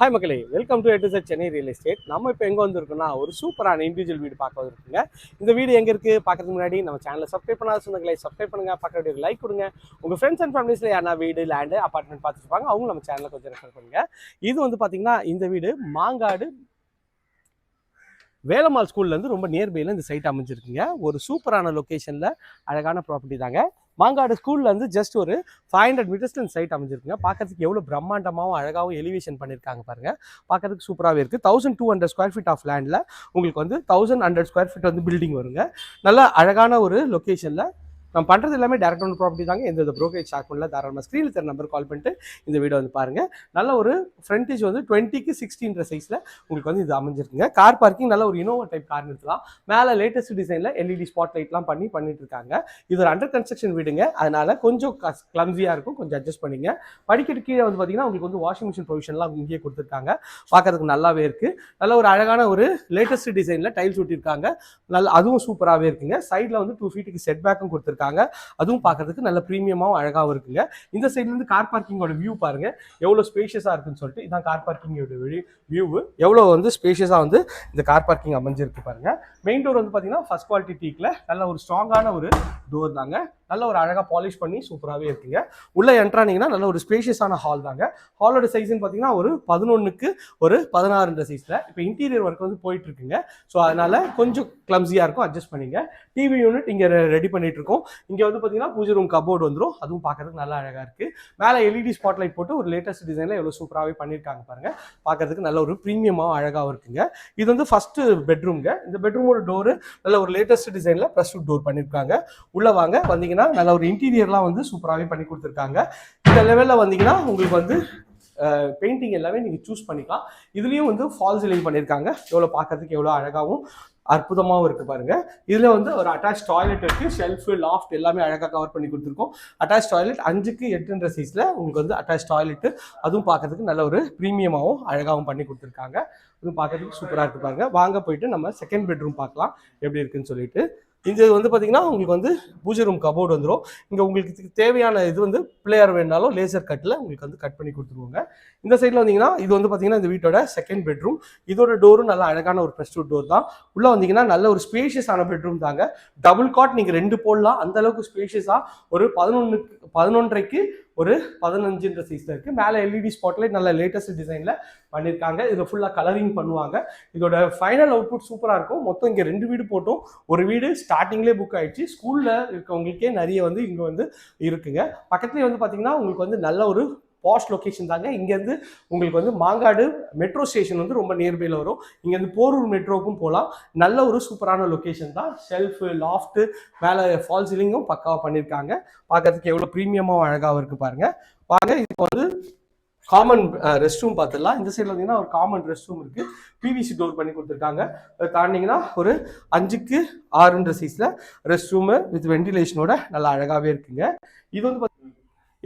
Hi மக்களே welcome to எட்டு set Chennai real estate நம்ம இப்போ எங்கே வந்திருக்கோம்னா ஒரு சூப்பரான இண்டிவிஜுவல் வீடு பார்க்க வந்திருக்குங்க. இந்த வீடு எங்கே இருக்குது பார்க்கறதுக்கு முன்னாடி நம்ம சேனலை சப்ஸ்கிரைப் பண்ணாத சொந்தங்களை சப்ஸ்கிரைப் பண்ணுங்க பக்கத்து வீடியோ லைக் கொடுங்க. உங்கள் ஃப்ரெண்ட்ஸ் அண்ட் ஃபேமிலிஸில் யாரா வீடு லேண்டு அப்பார்ட்மெண்ட் பார்த்துருப்பாங்க அவங்க நம்ம சேனலை கொஞ்சம் ரெஃபர் பண்ணுங்க. இது வந்து பார்த்திங்கன்னா இந்த வீடு மாங்காடு வேலம்மாள் ஸ்கூல்லேருந்து ரொம்ப நியர்பையில் இந்த சைட் அமைஞ்சிருக்குங்க. ஒரு சூப்பரான லொக்கேஷனில் அழகான ப்ராப்பர்ட்டி தாங்க. மாங்காடு ஸ்கூல்லேருந்து ஜஸ்ட் ஒரு ஃபைவ் ஹண்ட்ரட் மீட்டர்ஸில் இந்த சைட் அமைஞ்சிருக்குங்க. பார்க்கறதுக்கு எவ்வளோ பிரம்மாண்டமாகவும் அழகாகவும் எலிவேஷன் பண்ணியிருக்காங்க பாருங்க. பார்க்கறதுக்கு சூப்பராகவே இருக்குது thousand two hundred square feet of லேண்டில் உங்களுக்கு வந்து தௌசண்ட் ஹண்ட்ரட் ஸ்கொயர் ஃபீட் வந்து பில்டிங் வருங்க. நல்ல அழகான ஒரு லொக்கேஷனில் நம்ம பண்ணுறது எல்லாமே டேரக்ட் ஒன் ப்ராப்பர்ட்டி தாங்க. எந்த ப்ரோக்கரேஜ் சார்ஜ் பண்ணல. தாராளமாக ஸ்க்ரீனில் தர நம்பர் கால் பண்ணிட்டு இந்த வீடியோ வந்து பாருங்கள் நல்ல ஒரு ஃப்ரண்டேஜ் வந்து டுவெண்ட்டிக்கு சிக்ஸ்டீன்ற சைஸில் உங்களுக்கு வந்து இது அமைஞ்சிருக்குங்க. கார் பார்க்கிங் நல்ல ஒரு இனோவா டைப் கார் நிறுத்தலாம். மேலே லேட்டஸ்ட் டிசைனில் எல்இடி ஸ்பாட் லைட்லாம் பண்ணி பண்ணிட்டு இருக்காங்க. இது ஒரு அண்டர் கன்ஸ்ட்ரக்ஷன் வீடுங்க. அதனால கொஞ்சம் கிளம்ஸியாக இருக்கும். கொஞ்சம் அட்ஜஸ்ட் பண்ணிங்க. படிக்கட்டு கீழே வந்து பார்த்தீங்கன்னா உங்களுக்கு வந்து வாஷிங் மிஷின் ப்ரொவிஷன்லாம் இங்கேயே கொடுத்துருக்காங்க. பார்க்கறதுக்கு நல்லாவே இருக்குது நல்ல ஒரு அழகான ஒரு லேட்டஸ்ட் டிசைனில் டைல்ஸ் ஒட்டியிருக்காங்க. நல்ல அதுவும் சூப்பராகவே இருக்குங்க. சைடில் வந்து டூ ஃபீட்டுக்கு செட் பேக்கும் கொடுத்துருக்காங்க. அதுவும் பார்க்கறதுக்கு நல்ல ப்ரீமியமாகவும் அழகாகவும் இருக்குங்க. இந்த சைட்லேருந்து கார் பார்க்கிங்கோட வியூ பாருங்க. எவ்வளோ ஸ்பேஷியஸாக இருக்குன்னு சொல்லிட்டு இதான் கார் பார்க்கிங்கோட வியூ எவ்வளோ வந்து ஸ்பேஷியஸாக வந்து இந்த கார் பார்க்கிங் அமைஞ்சிருக்கு பாருங்க. மெயின் டோர் வந்து பார்த்தீங்கன்னா ஃபர்ஸ்ட் குவாலிட்டி டீக்கில் நல்ல ஒரு ஸ்ட்ராங்கான ஒரு டோர் தாங்க. நல்ல ஒரு அழகாக பாலிஷ் பண்ணி சூப்பராகவே இருக்குங்க. உள்ளே என்ட்ரானிங்கன்னா நல்ல ஒரு ஸ்பேஷியஸான ஹால் தாங்க. ஹாலோட சைஸ்ன்னு பார்த்தீங்கன்னா ஒரு பதினொன்றுக்கு ஒரு பதினாறுன்ற சைஸில் இப்போ இன்டீரியர் ஒர்க் வந்து போயிட்டு இருக்குங்க. ஸோ அதனால கொஞ்சம் கிளம்ஸியாக இருக்கும். அட்ஜஸ்ட் பண்ணிங்க. டிவி யூனிட் இங்கே ரெடி பண்ணிட்டு இருக்கோம். இங்கே வந்து பார்த்தீங்கன்னா பூஜை ரூம் கபோர்டு வந்துடும் அதுவும் பார்க்கறதுக்கு நல்லா அழகாக இருக்குது மேலே எல்இடி ஸ்பாட் லைட் போட்டு ஒரு லேட்டஸ்ட் டிசைனில் எவ்வளோ சூப்பராகவே பண்ணியிருக்காங்க பாருங்கள் பார்க்கறதுக்கு நல்ல ஒரு ப்ரீமியமாகவும் அழகாகவும் இருக்குங்க. இது வந்து ஃபஸ்ட்டு பெட்ரூம்ங்க இந்த பெட்ரூமோட டோரு நல்ல ஒரு லேட்டஸ்ட் டிசைனில் ப்ளஸ் டோர் பண்ணியிருக்காங்க உள்ளே வாங்க வந்தீங்கன்னா நல்ல ஒரு இன்டீரியர்லாம் வந்து சூப்பராகவே பண்ணி கொடுத்துருக்காங்க. இந்த லெவலில் வந்தீங்கன்னா உங்களுக்கு வந்து பெயிண்டிங் எல்லாமே நீங்கள் சூஸ் பண்ணிக்கலாம். இதுலேயும் வந்து ஃபால் சீலிங் பண்ணியிருக்காங்க எவ்வளோ பார்க்கறதுக்கு எவ்வளோ அழகாகவும் அற்புதமாகவும் இருக்குது பாருங்க. இதில் வந்து ஒரு அட்டாச் டாய்லெட் இருக்குது ஷெல்ஃபு லாஃப்ட் எல்லாமே அழகாக கவர் பண்ணி கொடுத்துருக்கோம். அட்டாச் டாய்லெட் அஞ்சுக்கு எட்டுன்ற சைஸில் உங்களுக்கு வந்து அட்டாச் டாய்லெட்டு அதுவும் பார்க்கறதுக்கு நல்ல ஒரு ப்ரீமியமாகவும் அழகாகவும் பண்ணி கொடுத்துருக்காங்க. அதுவும் பார்க்கறதுக்கு சூப்பராக இருக்குது பாருங்கள் வாங்க போயிட்டு நம்ம செகண்ட் பெட்ரூம் பார்க்கலாம். எப்படி இருக்குன்னு சொல்லிட்டு. இது வந்து பார்த்தீங்கன்னா உங்களுக்கு வந்து பூஜை ரூம் கபோர்டு வந்துடும் இங்கே உங்களுக்கு தேவையான இது வந்து பிளேயர் வேணாலும் லேசர் கட்டில் உங்களுக்கு வந்து கட் பண்ணி கொடுத்துருவாங்க. இந்த சைடில் வந்தீங்கன்னா இது வந்து பார்த்தீங்கன்னா இந்த வீட்டோட செகண்ட் பெட்ரூம் இதோட டோரும் நல்ல அழகான ஒரு ப்ரெஸ்ட் டோர் தான். உள்ளே வந்தீங்கன்னா நல்ல ஒரு ஸ்பேஷியஸான பெட்ரூம் தாங்க. டபுள் காட் நீங்கள் ரெண்டு போடலாம். அந்த அளவுக்கு ஸ்பேஷியஸாக ஒரு பதினொன்று பதினொன்றைக்கு ஒரு பதினஞ்சுன்ற சைஸில் இருக்குது மேலே எல்இடி ஸ்பாட்லைட் நல்ல லேட்டஸ்ட் டிசைனில் பண்ணியிருக்காங்க இதில் ஃபுல்லாக கலரிங் பண்ணுவாங்க. இதோட ஃபைனல் அவுட்புட் சூப்பராக இருக்கும். மொத்தம் இங்கே ரெண்டு வீடு போட்டோம். ஒரு வீடு ஸ்டார்டிங்லேயே புக் ஆகிடுச்சு ஸ்கூலில் இருக்கவங்களுக்கே நிறைய வந்து இங்கே வந்து இருக்குங்க. பக்கத்துலேயே வந்து பார்த்தீங்கன்னா உங்களுக்கு வந்து நல்ல ஒரு பாஷ் லொக்கேஷன் தாங்க. இங்கேருந்து உங்களுக்கு வந்து மாங்காடு மெட்ரோ ஸ்டேஷன் வந்து ரொம்ப நியர்பையில் வரும். இங்கேருந்து போரூர் மெட்ரோக்கும் போகலாம் நல்ல ஒரு சூப்பரான லொக்கேஷன் தான். ஷெல்ஃபு லாஃப்ட்டு மேலே ஃபால் சீலிங்கும் பக்காவாக பண்ணியிருக்காங்க. பார்க்கறதுக்கு எவ்வளோ ப்ரீமியமாக அழகாகவும் இருக்குது பாருங்க. வாங்க இப்போ வந்து காமன் ரெஸ்ட் ரூம் பார்த்துடலாம். இந்த சைடில் பார்த்தீங்கன்னா ஒரு காமன் ரெஸ்ட் ரூம் இருக்குது பிவிசி டோர் பண்ணி கொடுத்துருக்காங்க. அதை தாண்டிங்கன்னா ஒரு அஞ்சுக்கு ஆறுன்ற சைஸில் ரெஸ்ட் ரூமு வித் வென்டிலேஷனோட நல்லா அழகாகவே இருக்குங்க. இது வந்து பார்த்தீங்கன்னா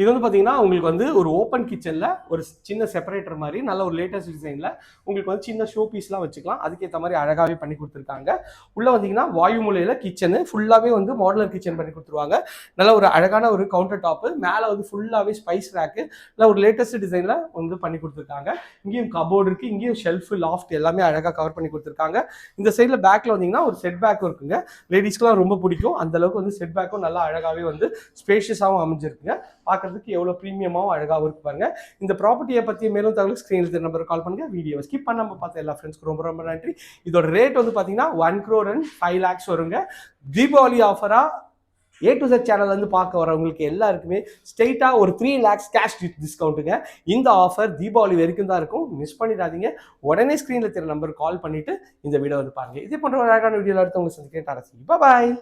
இது வந்து பார்த்தீங்கன்னா உங்களுக்கு வந்து ஒரு ஓப்பன் கிச்சனில் ஒரு சின்ன செப்பரேட்டர் மாதிரி நல்ல ஒரு லேட்டஸ்ட் டிசைனில் உங்களுக்கு வந்து சின்ன ஷோ பீஸ்லாம் வச்சுக்கலாம். அதுக்கேற்ற மாதிரி அழகாகவே பண்ணி கொடுத்துருக்காங்க. உள்ளே வந்தீங்கன்னா வாயு மூலையில் கிச்சனு ஃபுல்லாகவே வந்து மாடலர் கிச்சன் பண்ணி கொடுத்துருவாங்க. நல்ல ஒரு அழகான ஒரு கவுண்டர் டாப்பு மேலே வந்து ஃபுல்லாகவே ஸ்பைஸ் ரேக்கு இல்லை ஒரு லேட்டஸ்ட் டிசைனில் வந்து பண்ணி கொடுத்துருக்காங்க. இங்கேயும் கபோர்டு இருக்குது இங்கேயும் ஷெல்ஃபு லாஃப்ட் எல்லாமே அழகாக கவர் பண்ணி கொடுத்துருக்காங்க. இந்த சைடில் பேக்கில் வந்தீங்கன்னா ஒரு செட் பேக்கும் இருக்குங்க. லேடிஸ்க்குலாம் ரொம்ப பிடிக்கும். அந்த அளவுக்கு வந்து செட் பேக்கும் நல்லா அழகாகவே வந்து ஸ்பேஷியஸாகவும் அமைஞ்சிருக்குங்க. பார்க்கறதுக்கு எவ்வளோ ப்ரீமியமாகவும் அழகாகவும் இருக்கு பாருங்க. இந்த ப்ராப்பர்ட்டியை பற்றி மேலும் தகவல் ஸ்க்ரீனில் நம்பர் கால் பண்ணுங்க. வீடியோ ஸ்கிப் பண்ணாம பார்த்த எல்லா ஃப்ரெண்ட்ஸ்க்கு ரொம்ப ரொம்ப நன்றி. இதோட ரேட் வந்து பார்த்தீங்கன்னா one crore and five lakhs வருங்க. தீபாவளி ஆஃபராக ஏ டு செட் சேனல் வந்து பார்க்க வரவங்களுக்கு எல்லாருக்குமே ஸ்ட்ரெயிட்டாக ஒரு த்ரீ லேக்ஸ் கேஷ் டிஸ்கவுண்ட்டுங்க இந்த ஆஃபர் தீபாவளி வரைக்கும் தான் இருக்கும். மிஸ் பண்ணிடாதீங்க. உடனே ஸ்க்ரீனில் தெரிய நம்பர் கால் பண்ணிவிட்டு இந்த வீடியோ வந்து பாருங்க. இதே போன்ற ஒரு அழகான வீடியோவில் அடுத்து உங்களுக்கு சந்திக்கிறேன். பாய்